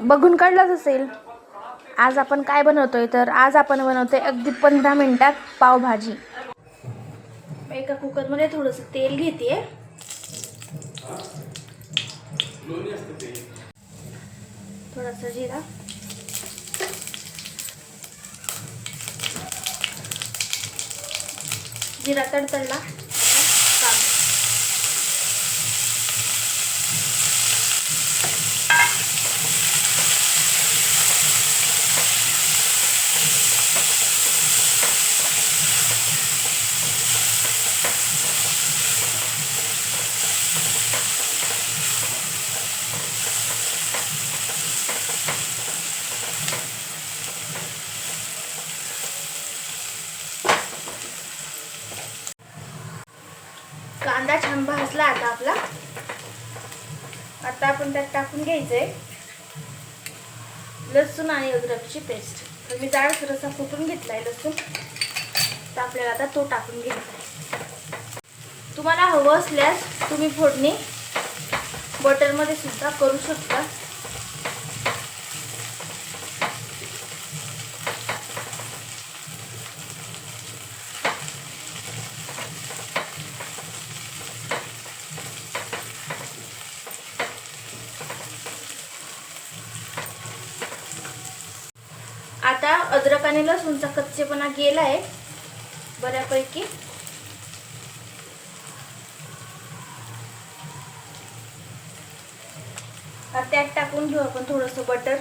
बघून कळलंच असेल. आज आपण काय बनवतोय? तर आज आपण बनवतोय अगदी पंधरा मिनिटात पावभाजी. एका कुकरमध्ये थोडंसं तेल घेते थोडासा जिरा. जिरा तडतडला कांदा कांदा छान भाजला आता आपला आता आपण त्यात टाकून घ्यायचंय. लसूण आणि अद्रकची पेस्ट तर मी जाळस रसा फुटून घेतलाय लसूण. तर आपल्याला आता तो टाकून घ्यायचा आहे. तुम्हाला हवं असल्यास तुम्ही फोडणी बटरमध्ये सुद्धा करू शकता आता अद्रक आणि लसूणचा कच्चेपणा गेलाय बऱ्यापैकी. आता त्यात टाकून घेऊ आपण थोडस बटर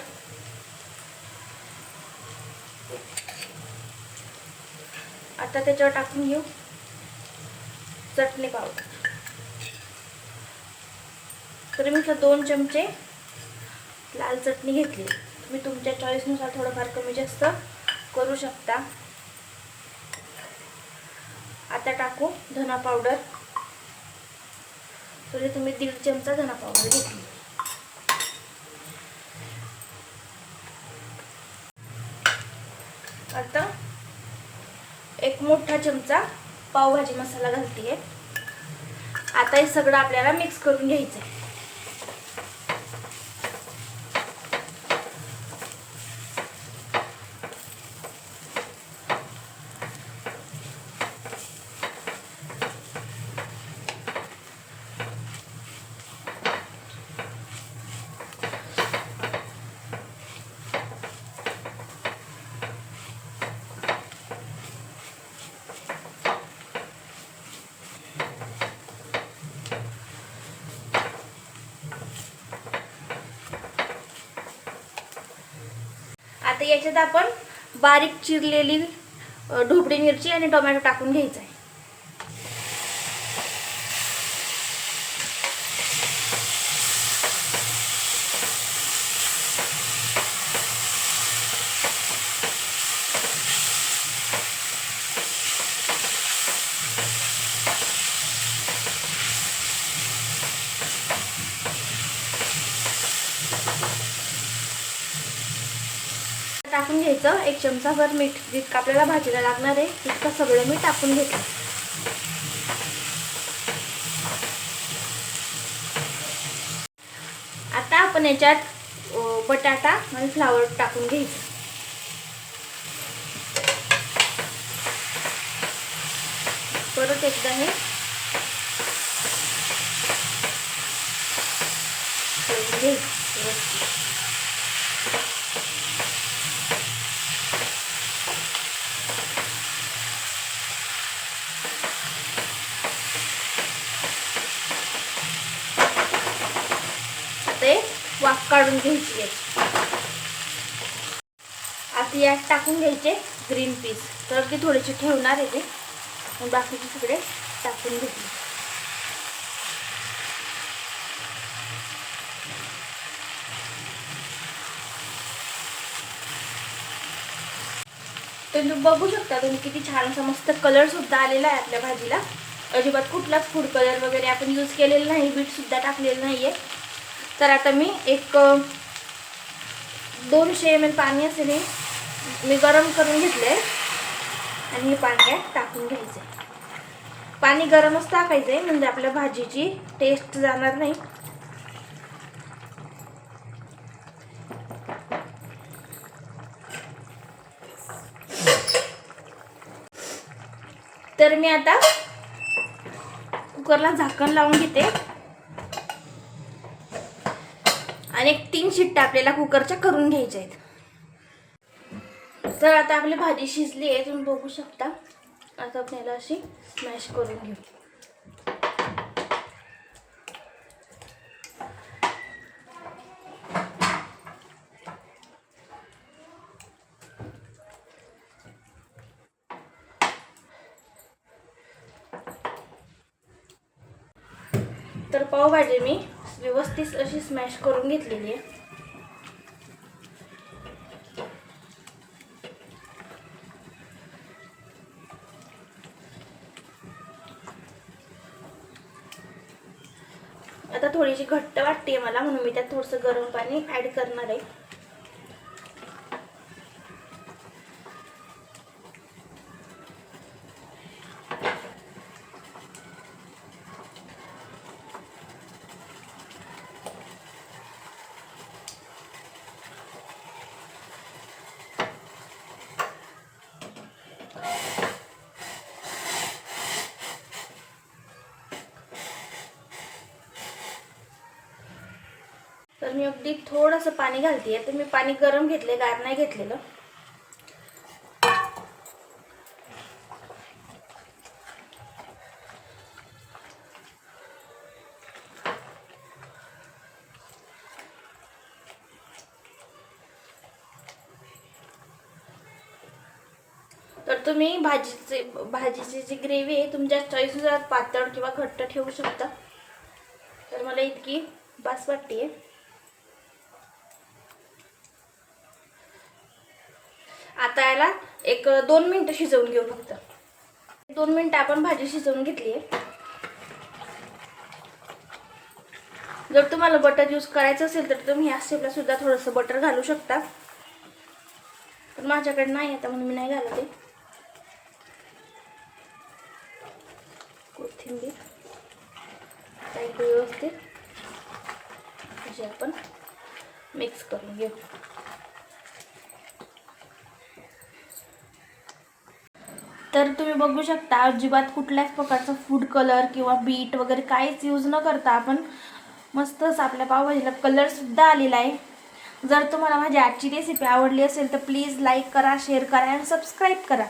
आता त्याच्यावर टाकून घेऊ चटणी पावडर. तर मी दोन चमचे लाल चटणी घेतली. तुम्ही तुमच्या चॉईसनुसार थोडंफार कमी जास्त करू शकता. आता टाकू धना पावडर तरी म्हणजे तुम्ही दीड चमचा धना पावडर घेतली. आता एक मोठा चमचा पावभाजी मसाला घालते आता हे सगळं आपल्याला मिक्स करून घ्यायचं आहे आता याच्यात आपण बारीक चिरलेली अ, ढोबळी मिरची आणि टोमॅटो टाकून घ्यायचं आहे. टाकून घ्यायचं. एक चमचाभर मीठ जितकं आपल्याला भाजीला लागणार आहे तितकं सगळं मी टाकून घेतलं. आता आपण याच्यात बटाटा आणि फ्लावर टाकून घ्यायचं. परत एकदा हे घ्यायचं व्यवस्थित. ते वाफ काढून घ्यायची आता यात टाकून घ्यायचे ग्रीन पीस तर ती थोडीशी ठेवणार आहे ते. बाकीचे सगळे टाकून घेतले तर तुम्ही बघू शकता तुम्ही किती छान असा मस्त कलर सुद्धा आलेला आहे आपल्या भाजीला. अजिबात कुठलाच फूड कलर वगैरे आपण यूज केलेला नाही बीट सुद्धा टाकलेलं नाहीये. तर आता मी एक दोनशे एम एल पाणी असेल मी गरम करून घेतलं आहे आणि हे पाणी टाकून घ्यायचं. आहे पाणी गरमच टाकायचं आहे म्हणजे आपल्या भाजीची टेस्ट जाणार नाही. तर मी आता कुकरला झाकण लावून घेते. आणि एक तीन शिट्ट्या आपल्याला कुकरच्या करून घ्यायच्या आहेत. तर आता आपली भाजी शिजली आहे तुम्ही बघू शकता. आता आपल्याला अशी स्मॅश करून घेऊ. तर पावभाजी मी व्यवस्थित अशी स्मॅश करून घेतलेली आहे. आता थोडीशी घट्ट वाटते मला म्हणून मी त्यात थोडंसं गरम पाणी ॲड करणार आहे. तर मी अगदी थोडंसं पाणी घालते तर मी पाणी गरम घेतले गार नाही घेतलेलं. तर तुम्ही भाजीचे भाजीची जी ग्रेव्ही आहे तुमच्या चॉईसनुसार पातळ किंवा घट्ट ठेवू शकता. तर मला इतकी बास वाटते आता याला एक दोन मिनटं शिजवून घेऊ फक्त. दोन मिनटं आपण भाजी शिजवून घेतली आहे. जर तुम्हाला बटर यूज करायचं असेल तर तुम्ही ह्या स्टेपला सुद्धा थोडंसं बटर घालू शकता. पण माझ्याकडे नाही आता म्हणून मी नाही घालत आहे. कोथिंबीर. आता एक व्यवस्थित अशी आपण मिक्स करून घेऊ. तर तुम्ही बघू शकता अजिबात कुठल्याच प्रकारचं फूड कलर किंवा बीट वगैरे काहीच यूज न करता आपण मस्तच आपल्या पावभाजीला कलरसुद्धा आलेला आहे. जर तुम्हाला माझी आजची रेसिपी आवडली असेल तर प्लीज लाईक करा शेअर करा आणि सबस्क्राईब करा.